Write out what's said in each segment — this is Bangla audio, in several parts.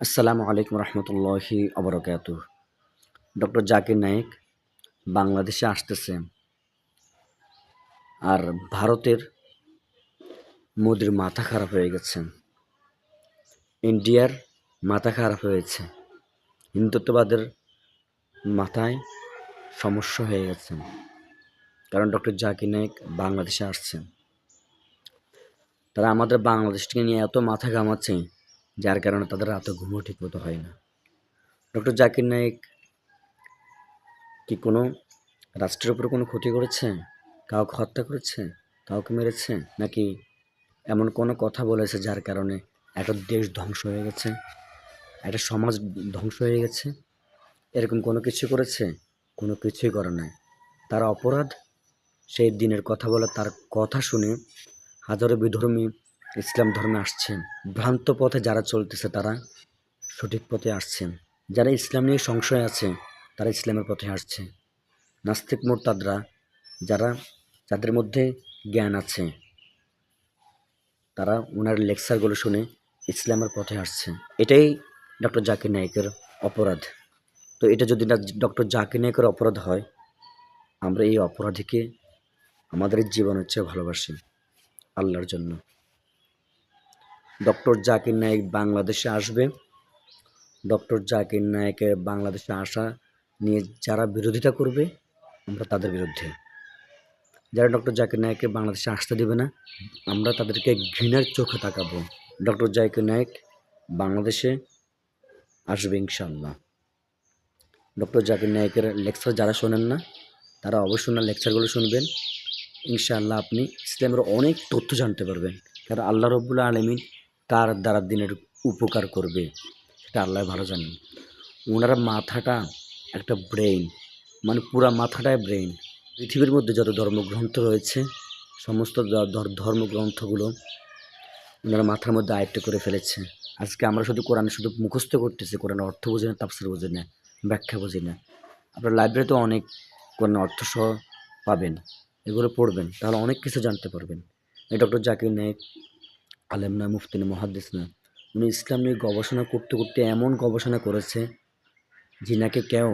আসসালামু আলাইকুম রহমতুল্লাহি অবরকাত। ডক্টর জাকির নায়েক বাংলাদেশে আসতেছে আর ভারতের মোদির মাথা খারাপ হয়ে গেছে। ইন্ডিয়ার মাথা খারাপ হয়েছে। হিন্দুত্ববাদের মাথায় সমস্যা হয়ে গেছে। কারণ ডক্টর জাকির নায়েক বাংলাদেশে আসছেন তারা আমাদের বাংলাদেশকে নিয়ে এত মাথা ঘামাচ্ছে। যার কারণে তাদের রাতে ঘুমও ঠিক মতো হয় না। ডক্টর জাকির নায়েক কি কোনো রাষ্ট্রের উপরে কোনো ক্ষতি করেছে? কাউকে হত্যা করেছে? কাউকে মেরেছে? নাকি এমন কোনো কথা বলেছে যার কারণে একটা দেশ ধ্বংস হয়ে গেছে? একটা সমাজ ধ্বংস হয়ে গেছে? এরকম কোনো কিছু করেছে? কোনো কিছুই করে নাই। তার অপরাধ? সেই দিনের কথা বলে তার কথা শুনে হাজারো বিধর্মী ইসলাম ধর্মে আসছেন। ভ্রান্ত পথে যারা চলতেছে তারা সঠিক পথে আসছেন। যারা ইসলাম নিয়ে সংশয় আছে, তারা ইসলামের পথে আসছে। নাস্তিক মোরতাদরা, যারা যাদের মধ্যে জ্ঞান আছে, তারা ওনার লেকচারগুলো শুনে ইসলামের পথে আসছে। এটাই ডক্টর জাকির নায়কের অপরাধ। তো এটা যদি না ডক্টর জাকির নায়কের অপরাধ হয়, আমরা এই অপরাধীকে আমাদের জীবনের চেয়ে ভালোবাসি। আল্লাহর জন্য। ডক্টর জাকির নায়েক বাংলাদেশে আসবে। ডক্টর জাকির নায়েকের বাংলাদেশে আসা নিয়ে যারা বিরোধিতা করবে, আমরা তাদের বিরুদ্ধে। যারা ডক্টর জাকির নায়েককে বাংলাদেশে আসতে দেবে না, আমরা তাদেরকে ঘৃণার চোখে তাকাবো। ডক্টর জাকির নায়েক বাংলাদেশে আসবে ইনশাল্লাহ ডক্টর জাকির নায়েকের লেকচার যারা শোনেন না, তারা অবশ্যই না লেকচারগুলো শুনবেন। ইনশাআল্লাহ আপনি ইসলামের অনেক তথ্য জানতে পারবেন। কারণ আল্লাহ রব্বুল্লা আলমিন কার দ্বারা দিনের উপকার করবে। সেটা আল্লাহ ভালো জানেন। ওনার মাথাটা একটা ব্রেইন মানে পুরা মাথাটাই ব্রেইন পৃথিবীর মধ্যে যত ধর্মগ্রন্থ রয়েছে, সমস্ত ধর্মগ্রন্থগুলো ওনারা মাথার মধ্যে আয়ত্ত করে ফেলেছে। আজকে আমরা শুধু কোরআন শুধু মুখস্থ করতেছি কোরআন অর্থ বুঝি না, তাফসির বুঝি না, ব্যাখ্যা বুঝি না। আপনার লাইব্রেরিতে অনেক কোরআন অর্থ সহ পাবেন, এগুলো পড়বেন, তাহলে অনেক কিছু জানতে পারবেন। এই ডক্টর জাকির নায়েক আলেম না মুফতি না মহাদ্দিস না উনি ইসলাম নিয়ে গবেষণা করতে করতে এমন গবেষণা করেছে যিনাকে কেউ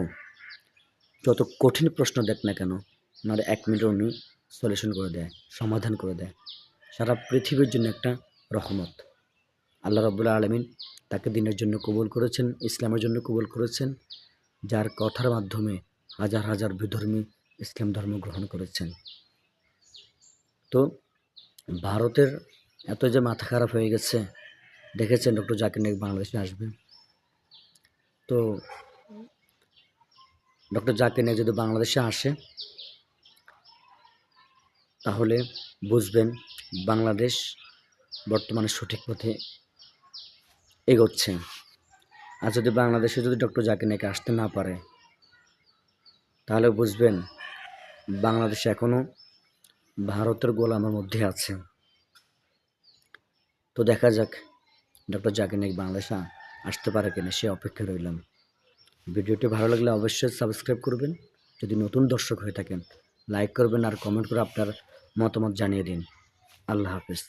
যত কঠিন প্রশ্ন দেখ না কেন ওনার এক মিনিটে উনি সলিউশন করে দেয়, সমাধান করে দেয়। সারা পৃথিবীর জন্য একটা রহমত। আল্লাহ রব্বুল্লা আলমিন তাকে দিনের জন্য কবুল করেছেন, ইসলামের জন্য কবুল করেছেন, যার কথার মাধ্যমে হাজার হাজার বিধর্মী ইসলাম ধর্ম গ্রহণ করেছেন। তো ভারতের এত যে মাথা খারাপ হয়ে গেছে, দেখেছেন ডক্টর জাকির নাইক বাংলাদেশে আসবে। তো ডক্টর জাকির নাইক যদি বাংলাদেশে আসে, তাহলে বুঝবেন বাংলাদেশ বর্তমানে সঠিক পথে এগোচ্ছে। আর যদি বাংলাদেশে যদি ডক্টর জাকির নাইক আসতে না পারে, তাহলে বুঝবেন বাংলাদেশ এখনও ভারতের গোলামের মধ্যে আছে। তো দেখা যাক ডক্টর জাকির নাইক বাংলাদেশে আসতে পারে কিনা সে অপেক্ষা রইলাম। ভিডিওটি ভালো লাগলে অবশ্যই সাবস্ক্রাইব করবেন। যদি নতুন দর্শক হয়ে থাকেন লাইক করবেন আর কমেন্ট করে আপনার মতামত জানিয়ে দিন। আল্লাহ হাফিজ।